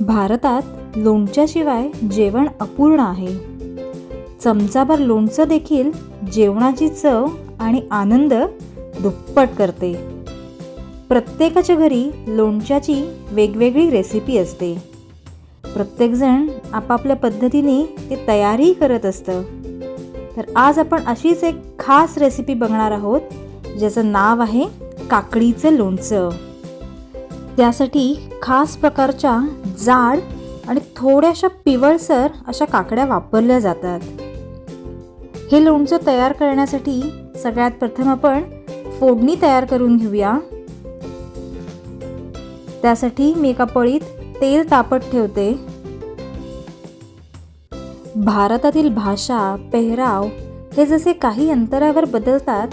भारतात लोणच्याशिवाय जेवण अपूर्ण आहे. चमचाभर लोणचं देखील जेवणाची चव आणि आनंद दुप्पट करते. प्रत्येकाच्या घरी लोणच्याची वेगवेगळी रेसिपी असते. प्रत्येकजण आपापल्या पद्धतीने ते तयारही करत असतं. तर आज आपण अशीच एक खास रेसिपी बघणार आहोत ज्याचं नाव आहे काकडीचं लोणचं. त्यासाठी खास प्रकारच्या जाड आणि थोड्याशा पिवळसर अशा काकड्या वापरल्या जातात. हे लोणचं तयार करण्यासाठी सगळ्यात प्रथम आपण फोडणी तयार करून घेऊया. त्यासाठी मी एका पळीत तेल तापत ठेवते. भारतातील भाषा पेहराव हे जसे काही अंतरावर बदलतात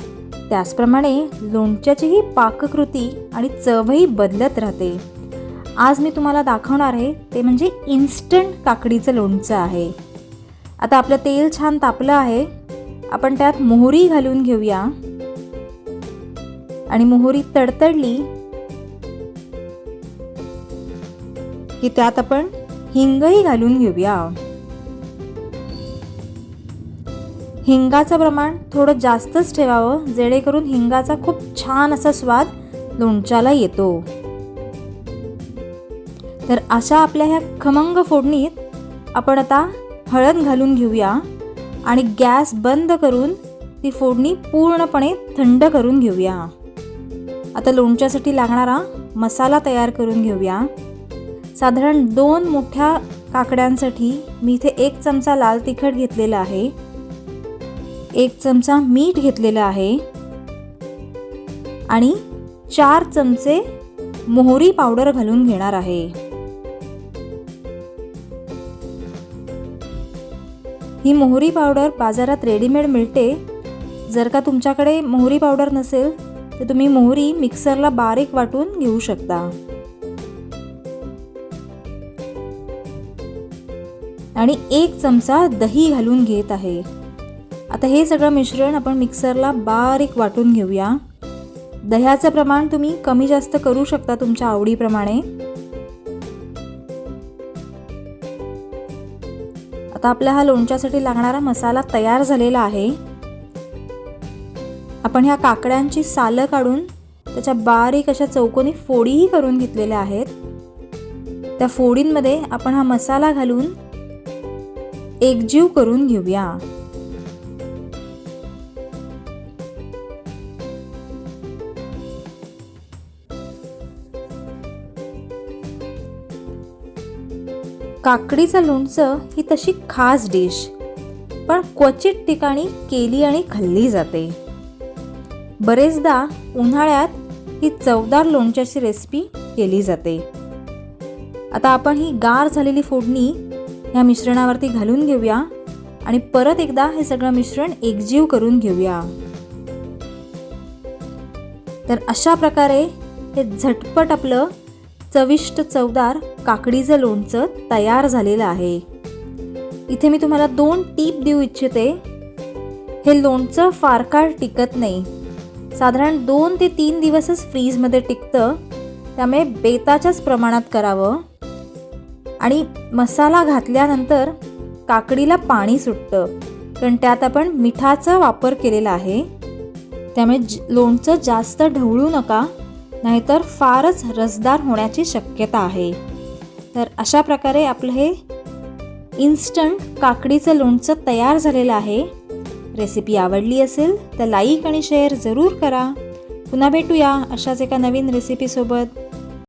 त्याचप्रमाणे लोणच्याचीही पाककृती आणि चवही बदलत राहते. आज मी तुम्हाला दाखवणार आहे ते म्हणजे इन्स्टंट काकडीचं लोणचं आहे. आता आपलं तेल छान तापलं आहे. आपण त्यात मोहरी घालून घेऊया. आणि मोहरी तडतडली की त्यात आपण हिंगही घालून घेऊया. हिंगाचं प्रमाण थोडं जास्तच ठेवावं जेणेकरून हिंगाचा खूप छान असा स्वाद लोणच्याला येतो. तर अशा आपल्या ह्या खमंग फोडणीत आपण आता हळद घालून घेऊया आणि गॅस बंद करून ती फोडणी पूर्णपणे थंड करून घेऊया. आता लोणच्यासाठी लागणारा मसाला तयार करून घेऊया. साधारण दोन मोठ्या काकड्यांसाठी मी इथे एक चमचा लाल तिखट घेतलेला आहे. एक चमचा मीठ घेतलेलं आहे. आणि चार चमचे मोहरी पावडर घालून घेणार आहे. ही मोहरी पावडर बाजारात रेडीमेड मिळते. जर का तुमच्याकडे मोहरी पावडर नसेल तर तुम्ही मोहरी मिक्सरला बारीक वाटून घेऊ शकता. आणि एक चमचा दही घालून घेत आहे. आता हे सगळं मिश्रण आपण मिक्सरला बारीक वाटून घेऊया. दह्याचं प्रमाण तुम्ही कमी जास्त करू शकता तुमच्या आवडीप्रमाणे. आता आपल्या हा लोणच्यासाठी लागणारा मसाला तयार झालेला आहे. आपण ह्या काकड्यांची सालं काढून त्याच्या बारीक अशा चौकोनी फोडीही करून घेतलेल्या आहेत. त्या फोडींमध्ये आपण हा मसाला घालून एकजीव करून घेऊया. काकडीचं लोणचं ही तशी खास डिश पण क्वचित ठिकाणी केली आणि खाल्ली जाते. बरेचदा उन्हाळ्यात ही चवदार लोणच्याची रेसिपी केली जाते. आता आपण ही गार झालेली फोडणी ह्या मिश्रणावरती घालून घेऊया आणि परत एकदा हे सगळं मिश्रण एकजीव करून घेऊया. तर अशा प्रकारे हे झटपट आपलं चविष्ट चवदार काकडीचं लोणचं तयार झालेलं आहे. इथे मी तुम्हाला दोन टीप देऊ इच्छिते. हे लोणचं फार काळ टिकत नाही. साधारण दोन ते तीन दिवसच फ्रीजमध्ये टिकतं. त्यामुळे बेताच्याच प्रमाणात करावं. आणि मसाला घातल्यानंतर काकडीला पाणी सुटतं. कारण त्यात आपण मिठाचा वापर केलेला आहे. त्यामुळे ज लोणचं जास्त ढवळू नका. नाहीतर फारच रसदार होण्याची शक्यता आहे. तर अशा प्रकारे आपलं हे इन्स्टंट काकडीचं लोणचं तयार झालेलं आहे. रेसिपी आवडली असेल तर लाईक आणि शेअर जरूर करा. पुन्हा भेटूया अशाच एका नवीन रेसिपीसोबत